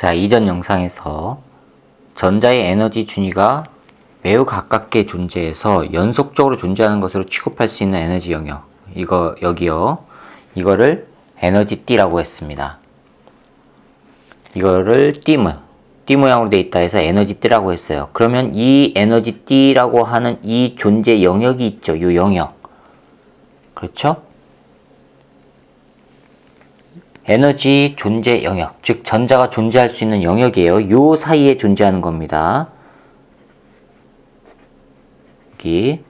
자, 이전 영상에서 전자의 에너지 준위가 매우 가깝게 존재해서 연속적으로 존재하는 것으로 취급할 수 있는 에너지 영역. 이거, 여기요. 이거를 에너지 띠라고 했습니다. 이거를 띠 모, 띠 모양으로 돼 있다 해서 에너지 띠라고 했어요. 그러면 이 에너지 띠라고 하는 이 존재 영역이 있죠. 이 영역. 그렇죠? 에너지 존재 영역, 즉 전자가 존재할 수 있는 영역이에요. 요 사이에 존재하는 겁니다. 여기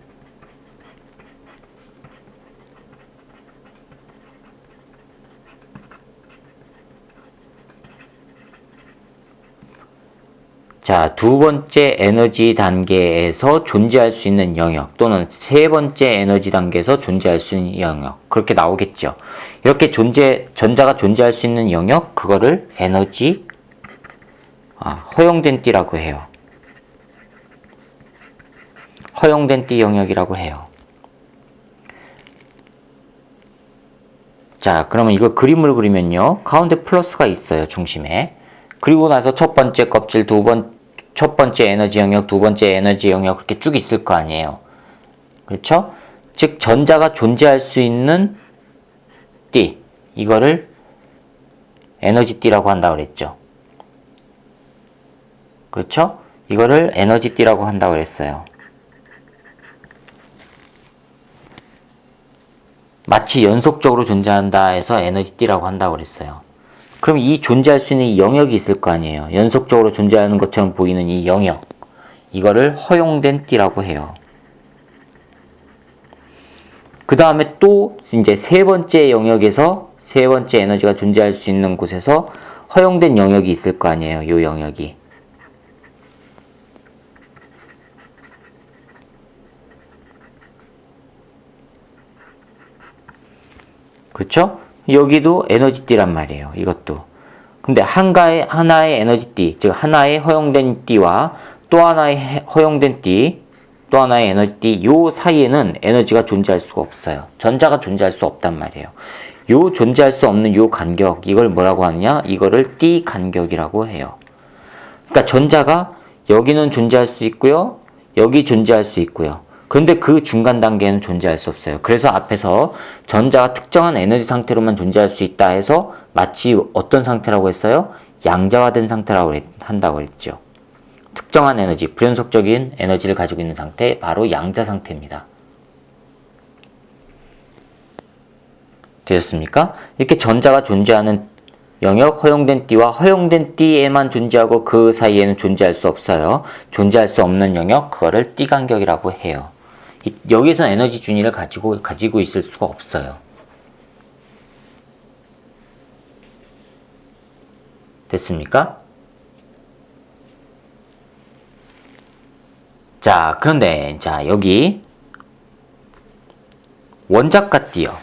자, 두 번째 에너지 단계에서 존재할 수 있는 영역 또는 세 번째 에너지 단계에서 존재할 수 있는 영역 그렇게 나오겠죠. 이렇게 존재 전자가 존재할 수 있는 영역 그거를 에너지 아, 허용된 띠라고 해요. 허용된 띠 영역이라고 해요. 자, 그러면 이거 그림을 그리면요. 가운데 플러스가 있어요, 중심에. 그리고 나서 첫 번째 껍질, 두 번, 첫 번째 에너지 영역, 두 번째 에너지 영역 그렇게 쭉 있을 거 아니에요. 그렇죠? 즉, 전자가 존재할 수 있는 띠, 이거를 에너지 띠라고 한다고 그랬죠. 그렇죠? 이거를 에너지 띠라고 한다고 그랬어요. 마치 연속적으로 존재한다 해서 에너지 띠라고 한다고 그랬어요. 그럼 이 존재할 수 있는 이 영역이 있을 거 아니에요. 연속적으로 존재하는 것처럼 보이는 이 영역. 이거를 허용된 띠라고 해요. 그 다음에 또 이제 세 번째 영역에서 세 번째 에너지가 존재할 수 있는 곳에서 허용된 영역이 있을 거 아니에요. 이 영역이. 그렇죠? 여기도 에너지띠란 말이에요. 이것도. 근데 한가의 하나의 에너지띠, 즉 하나의 허용된 띠와 또 하나의 허용된 띠, 또 하나의 에너지띠 요 사이에는 에너지가 존재할 수가 없어요. 전자가 존재할 수 없단 말이에요. 요 존재할 수 없는 요 간격, 이걸 뭐라고 하느냐? 이거를 띠 간격이라고 해요. 그러니까 전자가 여기는 존재할 수 있고요. 여기 존재할 수 있고요. 그런데 그 중간 단계는 존재할 수 없어요. 그래서 앞에서 전자가 특정한 에너지 상태로만 존재할 수 있다 해서 마치 어떤 상태라고 했어요? 양자화된 상태라고 한다고 그랬죠. 특정한 에너지, 불연속적인 에너지를 가지고 있는 상태, 바로 양자 상태입니다. 되셨습니까? 이렇게 전자가 존재하는 영역 허용된 띠와 허용된 띠에만 존재하고 그 사이에는 존재할 수 없어요. 존재할 수 없는 영역, 그거를 띠 간격이라고 해요. 여기서 에너지 준위를 가지고 가지고 있을 수가 없어요. 됐습니까? 자, 그런데 자, 여기 원자가 띠요.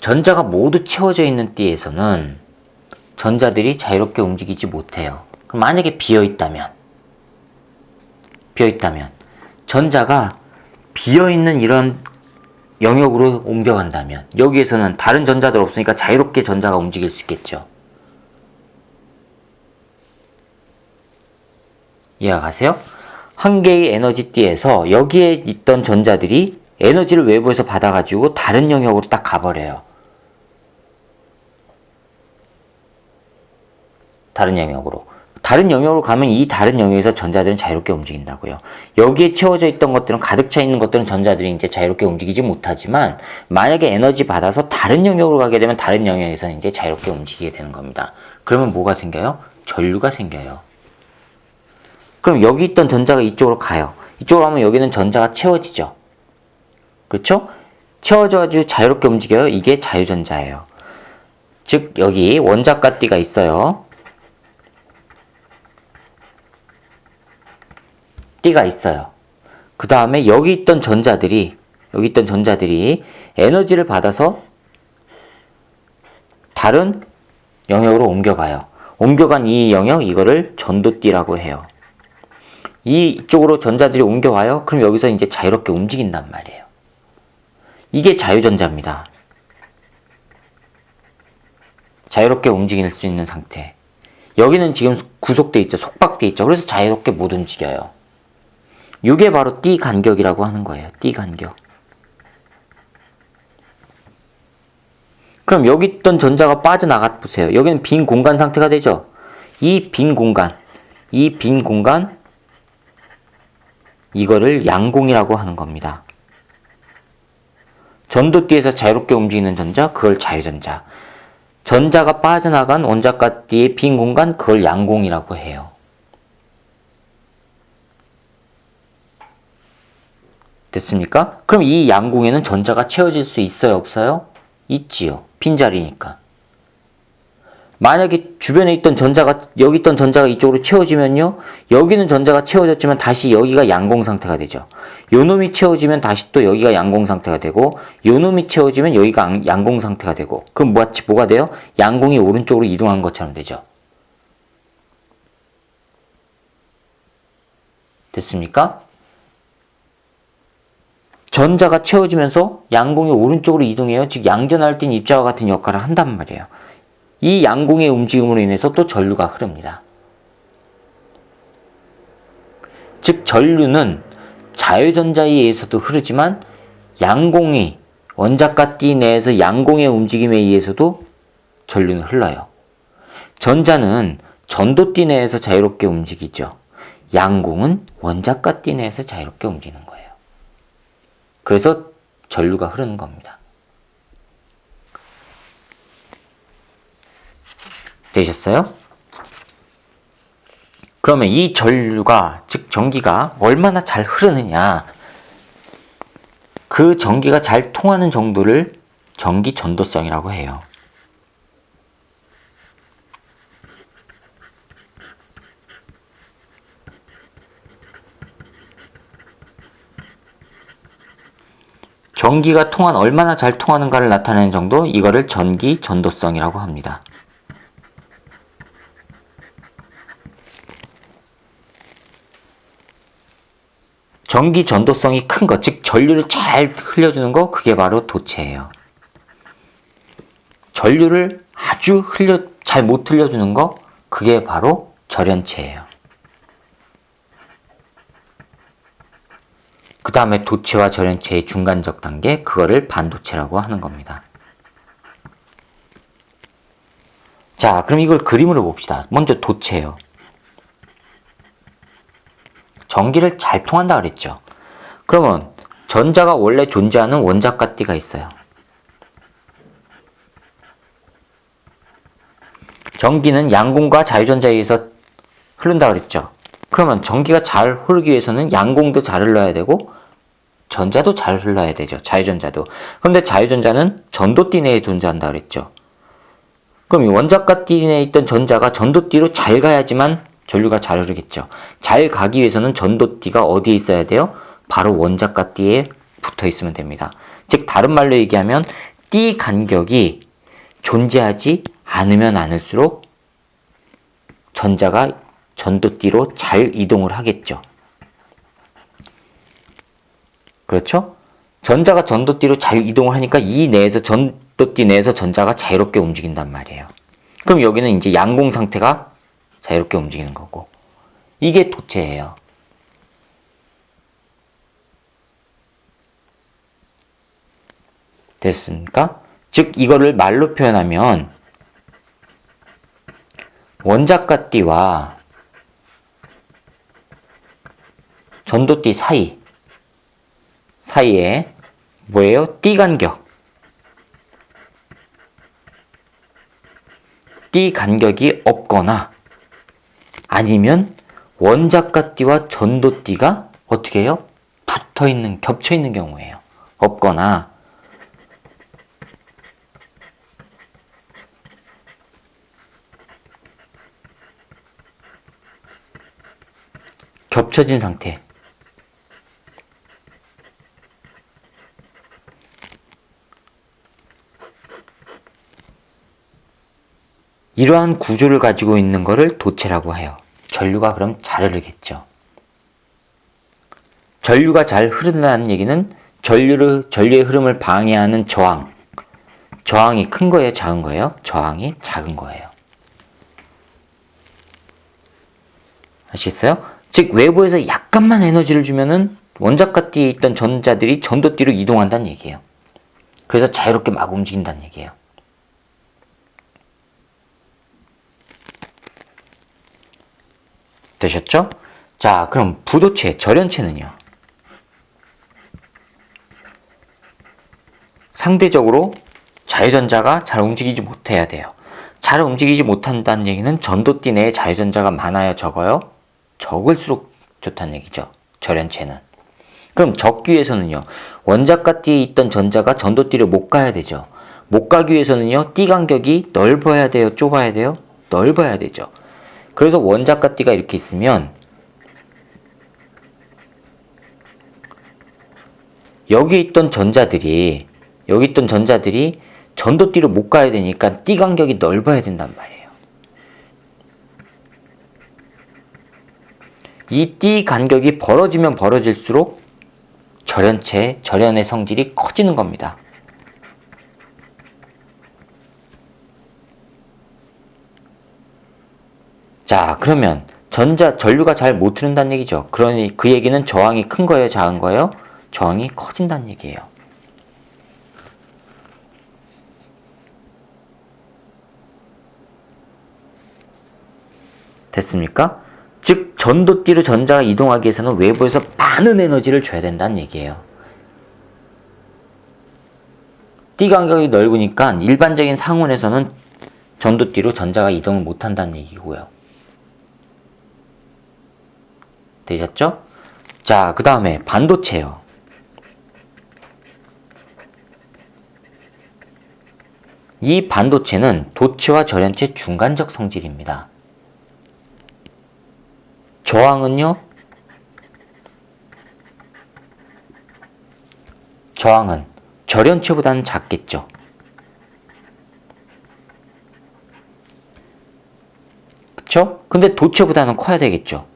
전자가 모두 채워져 있는 띠에서는 전자들이 자유롭게 움직이지 못해요. 그럼 만약에 비어 있다면 비어 있다면 전자가 비어 있는 이런 영역으로 옮겨간다면 여기에서는 다른 전자들 없으니까 자유롭게 전자가 움직일 수 있겠죠. 이해가 가세요? 한 개의 에너지띠에서 여기에 있던 전자들이 에너지를 외부에서 받아가지고 다른 영역으로 딱 가버려요. 다른 영역으로. 다른 영역으로 가면 이 다른 영역에서 전자들은 자유롭게 움직인다고요. 여기에 채워져 있던 것들은 가득 차 있는 것들은 전자들이 이제 자유롭게 움직이지 못하지만 만약에 에너지 받아서 다른 영역으로 가게 되면 다른 영역에서는 이제 자유롭게 움직이게 되는 겁니다. 그러면 뭐가 생겨요? 전류가 생겨요. 그럼 여기 있던 전자가 이쪽으로 가요. 이쪽으로 가면 여기는 전자가 채워지죠. 그렇죠? 채워져가지고 자유롭게 움직여요. 이게 자유전자예요. 즉 여기 원자가 띠가 있어요. 띠가 있어요. 그 다음에 여기 있던 전자들이 여기 있던 전자들이 에너지를 받아서 다른 영역으로 옮겨가요. 옮겨간 이 영역 이거를 전도띠라고 해요. 이쪽으로 전자들이 옮겨와요. 그럼 여기서 이제 자유롭게 움직인단 말이에요. 이게 자유전자입니다. 자유롭게 움직일 수 있는 상태. 여기는 지금 구속돼 있죠. 속박돼 있죠. 그래서 자유롭게 못 움직여요. 이게 바로 띠 간격이라고 하는 거예요. 띠 간격. 그럼 여기 있던 전자가 빠져나가 보세요. 여기는 빈 공간 상태가 되죠. 이 빈 공간, 이 빈 공간, 이거를 양공이라고 하는 겁니다. 전도띠에서 자유롭게 움직이는 전자, 그걸 자유전자. 전자가 빠져나간 원자가 띠의 빈 공간, 그걸 양공이라고 해요. 됐습니까? 그럼 이 양공에는 전자가 채워질 수 있어요, 없어요? 있지요. 빈자리니까. 만약에 주변에 있던 전자가 여기 있던 전자가 이쪽으로 채워지면요. 여기는 전자가 채워졌지만 다시 여기가 양공 상태가 되죠. 요 놈이 채워지면 다시 또 여기가 양공 상태가 되고 요 놈이 채워지면 여기가 양- 양공 상태가 되고 그럼 뭐가 뭐가 돼요? 양공이 오른쪽으로 이동한 것처럼 되죠. 됐습니까? 전자가 채워지면서 양공이 오른쪽으로 이동해요. 즉 양전할 땐 입자와 같은 역할을 한단 말이에요. 이 양공의 움직임으로 인해서 또 전류가 흐릅니다. 즉 전류는 자유전자에 의해서도 흐르지만 양공이 원자가 띠 내에서 양공의 움직임에 의해서도 전류는 흘러요. 전자는 전도띠 내에서 자유롭게 움직이죠. 양공은 원자가 띠 내에서 자유롭게 움직이는 거예요. 그래서 전류가 흐르는 겁니다. 되셨어요? 그러면 이 전류가, 즉 전기가 얼마나 잘 흐르느냐, 그 전기가 잘 통하는 정도를 전기 전도성이라고 해요. 전기가 통한 얼마나 잘 통하는가를 나타내는 정도 이거를 전기 전도성이라고 합니다. 전기 전도성이 큰 것, 즉 전류를 잘 흘려주는 거 그게 바로 도체예요. 전류를 아주 흘려 잘 못 흘려주는 거 그게 바로 절연체예요. 그 다음에 도체와 절연체의 중간적 단계 그거를 반도체라고 하는 겁니다. 자, 그럼 이걸 그림으로 봅시다. 먼저 도체예요. 전기를 잘 통한다 그랬죠. 그러면 전자가 원래 존재하는 원자가 띠가 있어요. 전기는 양공과 자유전자에 의해서 흐른다 그랬죠. 그러면 전기가 잘 흐르기 위해서는 양공도 잘 흘러야 되고 전자도 잘 흘러야 되죠. 자유전자도. 그런데 자유전자는 전도띠 내에 존재한다 그랬죠. 그럼 이 원자가 띠 내에 있던 전자가 전도띠로 잘 가야지만 전류가 잘 흐르겠죠. 잘 가기 위해서는 전도띠가 어디에 있어야 돼요? 바로 원자가 띠에 붙어 있으면 됩니다. 즉 다른 말로 얘기하면 띠 간격이 존재하지 않으면 않을수록 전자가 전도띠로 잘 이동을 하겠죠. 그렇죠? 전자가 전도띠로 잘 이동을 하니까 이 내에서 전도띠 내에서 전자가 자유롭게 움직인단 말이에요. 그럼 여기는 이제 양공 상태가 자유롭게 움직이는 거고 이게 도체예요. 됐습니까? 즉 이거를 말로 표현하면 원자가 띠와 전도띠 사이 사이에 뭐예요? 띠 간격 띠 간격이 없거나 아니면 원자가 띠와 전도띠가 어떻게 해요? 붙어 있는 겹쳐 있는 경우예요. 없거나 겹쳐진 상태. 이러한 구조를 가지고 있는 것을 도체라고 해요. 전류가 그럼 잘 흐르겠죠. 전류가 잘 흐른다는 얘기는 전류를, 전류의 흐름을 방해하는 저항. 저항이 큰 거예요? 작은 거예요? 저항이 작은 거예요. 아시겠어요? 즉 외부에서 약간만 에너지를 주면은 원자과 띠에 있던 전자들이 전도띠로 이동한다는 얘기예요. 그래서 자유롭게 막 움직인다는 얘기예요. 되셨죠? 자, 그럼 부도체, 절연체는요? 상대적으로 자유전자가 잘 움직이지 못해야 돼요. 잘 움직이지 못한다는 얘기는 전도띠 내에 자유전자가 많아요, 적어요? 적을수록 좋다는 얘기죠. 절연체는. 그럼 적기 위해서는요. 원자과 띠에 있던 전자가 전도띠를 못 가야 되죠. 못 가기 위해서는요. 띠 간격이 넓어야 돼요, 좁아야 돼요? 넓어야 되죠. 그래서 원자과 띠가 이렇게 있으면 여기 있던 전자들이 여기 있던 전자들이 전도띠로 못 가야 되니까 띠 간격이 넓어야 된단 말이에요. 이 띠 간격이 벌어지면 벌어질수록 절연체, 절연의 성질이 커지는 겁니다. 자, 그러면 전자, 전류가 잘 못 흐른다는 얘기죠. 그러니 그 얘기는 저항이 큰 거예요, 작은 거예요? 저항이 커진다는 얘기예요. 됐습니까? 즉 전도띠로 전자가 이동하기 위해서는 외부에서 많은 에너지를 줘야 된다는 얘기예요. 띠 간격이 넓으니까 일반적인 상온에서는 전도띠로 전자가 이동을 못한다는 얘기고요. 되셨죠? 자, 그 다음에 반도체요. 이 반도체는 도체와 절연체 중간적 성질입니다. 저항은요? 저항은 절연체보다는 작겠죠. 그쵸? 근데 도체보다는 커야 되겠죠.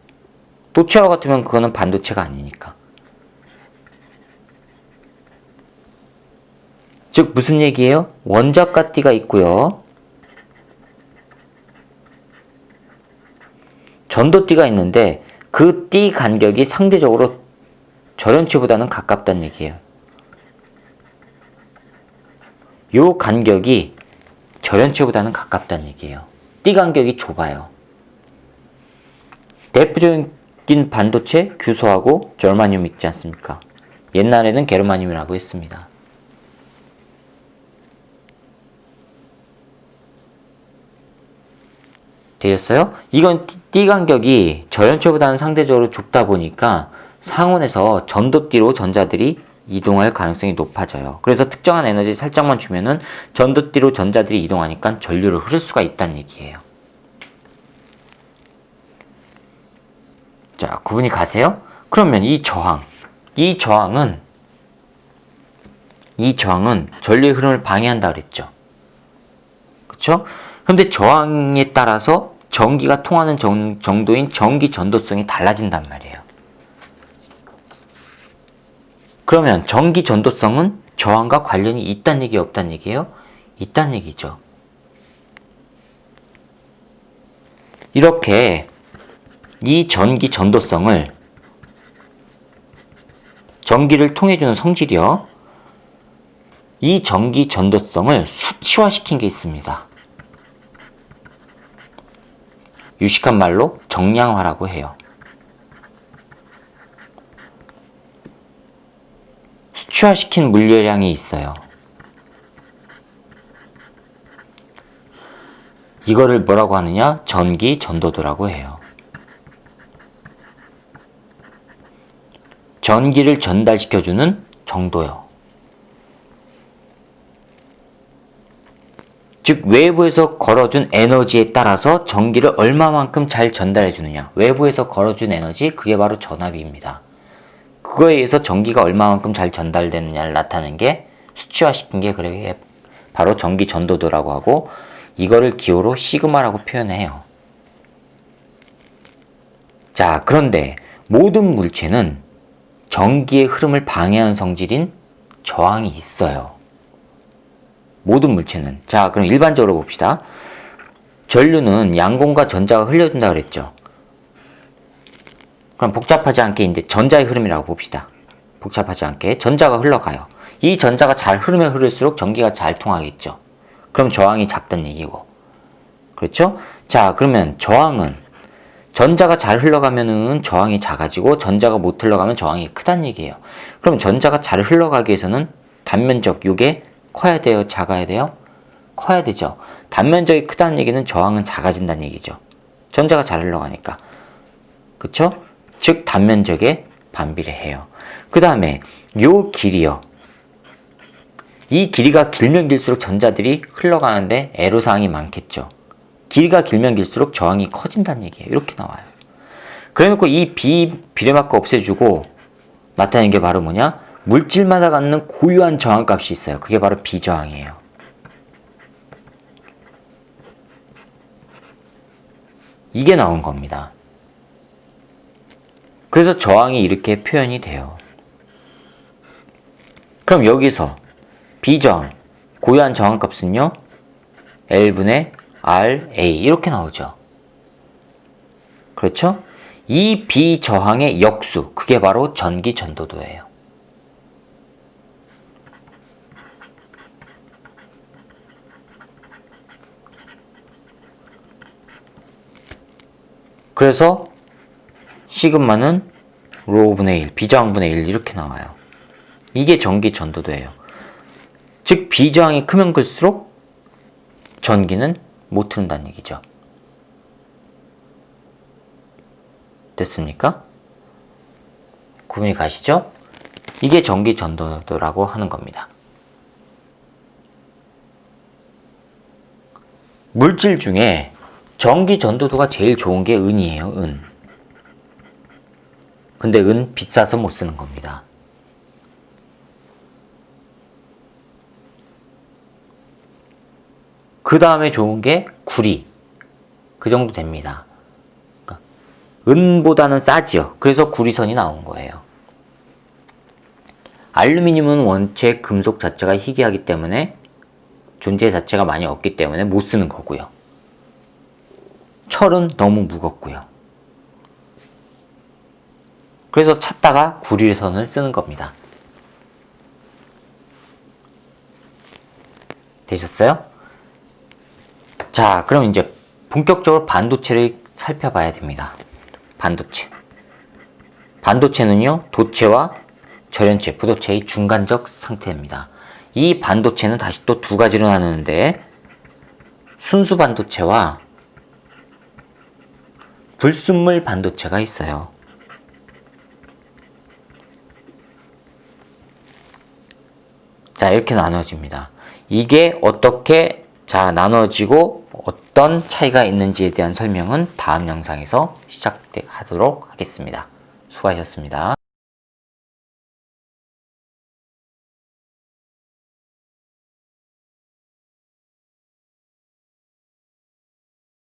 도체와 같으면 그거는 반도체가 아니니까. 즉 무슨 얘기예요? 원자과 띠가 있고요. 전도띠가 있는데 그 띠 간격이 상대적으로 절연체보다는 가깝다는 얘기예요. 요 간격이 절연체보다는 가깝다는 얘기예요. 띠 간격이 좁아요. 대표적인 반도체 규소하고 절마늄 있지 않습니까? 옛날에는 게르마늄이라고 했습니다. 되셨어요? 이건 띠 간격이 저연체보다는 상대적으로 좁다 보니까 상온에서 전도띠로 전자들이 이동할 가능성이 높아져요. 그래서 특정한 에너지 살짝만 주면은 전도띠로 전자들이 이동하니까 전류를 흐를 수가 있다는 얘기예요. 자, 구분이 가세요? 그러면 이 저항, 이 저항은 이 저항은 전류의 흐름을 방해한다 그랬죠. 그렇죠? 근데 저항에 따라서 전기가 통하는 정, 정도인 전기 전도성이 달라진단 말이에요. 그러면 전기 전도성은 저항과 관련이 있다는 얘기 없다는 얘기예요? 있다는 얘기죠. 이렇게 이 전기 전도성을 전기를 통해주는 성질이요. 이 전기 전도성을 수치화시킨 게 있습니다. 유식한 말로 정량화라고 해요. 수치화시킨 물류량이 있어요. 이거를 뭐라고 하느냐? 전기 전도도라고 해요. 전기를 전달시켜주는 정도요. 즉 외부에서 걸어준 에너지에 따라서 전기를 얼마만큼 잘 전달해 주느냐. 외부에서 걸어준 에너지 그게 바로 전압입니다. 그거에 의해서 전기가 얼마만큼 잘 전달되느냐를 나타내는 게 수치화시킨 게 그게 바로 전기 전도도라고 하고 이거를 기호로 시그마라고 표현해요. 자 그런데 모든 물체는 전기의 흐름을 방해하는 성질인 저항이 있어요 모든 물체는. 자, 그럼 일반적으로 봅시다. 전류는 양공과 전자가 흘려준다 그랬죠. 그럼 복잡하지 않게 이제 전자의 흐름이라고 봅시다. 복잡하지 않게 전자가 흘러가요. 이 전자가 잘 흐르면 흐를수록 전기가 잘 통하겠죠. 그럼 저항이 작다는 얘기고. 그렇죠? 자, 그러면 저항은 전자가 잘 흘러가면은 저항이 작아지고 전자가 못 흘러가면 저항이 크다는 얘기예요. 그럼 전자가 잘 흘러가기 위해서는 단면적 요게 커야 돼요, 작아야 돼요? 커야 되죠. 단면적이 크다는 얘기는 저항은 작아진다는 얘기죠. 전자가 잘 흘러가니까. 그쵸? 즉 단면적에 반비례해요. 그 다음에 요 길이요. 이 길이가 길면 길수록 전자들이 흘러가는데 애로사항이 많겠죠. 길이가 길면 길수록 저항이 커진다는 얘기예요. 이렇게 나와요. 그래놓고 이 비, 비례마크 없애주고 나타내는 게 바로 뭐냐? 물질마다 갖는 고유한 저항값이 있어요. 그게 바로 비저항이에요. 이게 나온 겁니다. 그래서 저항이 이렇게 표현이 돼요. 그럼 여기서 비저항, 고유한 저항값은요? L분의 RA 이렇게 나오죠. 그렇죠? 이 비저항의 역수, 그게 바로 전기 전도도예요. 그래서 시그마는 로우분의 1, 비저항분의 1 이렇게 나와요. 이게 전기 전도도예요. 즉 비저항이 크면 클수록 전기는 못 흐른다는 얘기죠. 됐습니까? 구분이 가시죠? 이게 전기 전도도라고 하는 겁니다. 물질 중에 전기 전도도가 제일 좋은 게 은이에요, 은. 근데 은 비싸서 못 쓰는 겁니다. 그 다음에 좋은 게 구리. 그 정도 됩니다. 그러니까 은보다는 싸지요. 그래서 구리선이 나온 거예요. 알루미늄은 원체 금속 자체가 희귀하기 때문에 존재 자체가 많이 없기 때문에 못 쓰는 거고요. 철은 너무 무겁고요. 그래서 찾다가 구리선을 쓰는 겁니다. 되셨어요? 자, 그럼 이제 본격적으로 반도체를 살펴봐야 됩니다. 반도체. 반도체는요, 도체와 절연체, 부도체의 중간적 상태입니다. 이 반도체는 다시 또 두 가지로 나누는데, 순수 반도체와 불순물 반도체가 있어요. 자, 이렇게 나눠집니다. 이게 어떻게 자, 나눠지고 어떤 차이가 있는지에 대한 설명은 다음 영상에서 시작하도록 하겠습니다. 수고하셨습니다.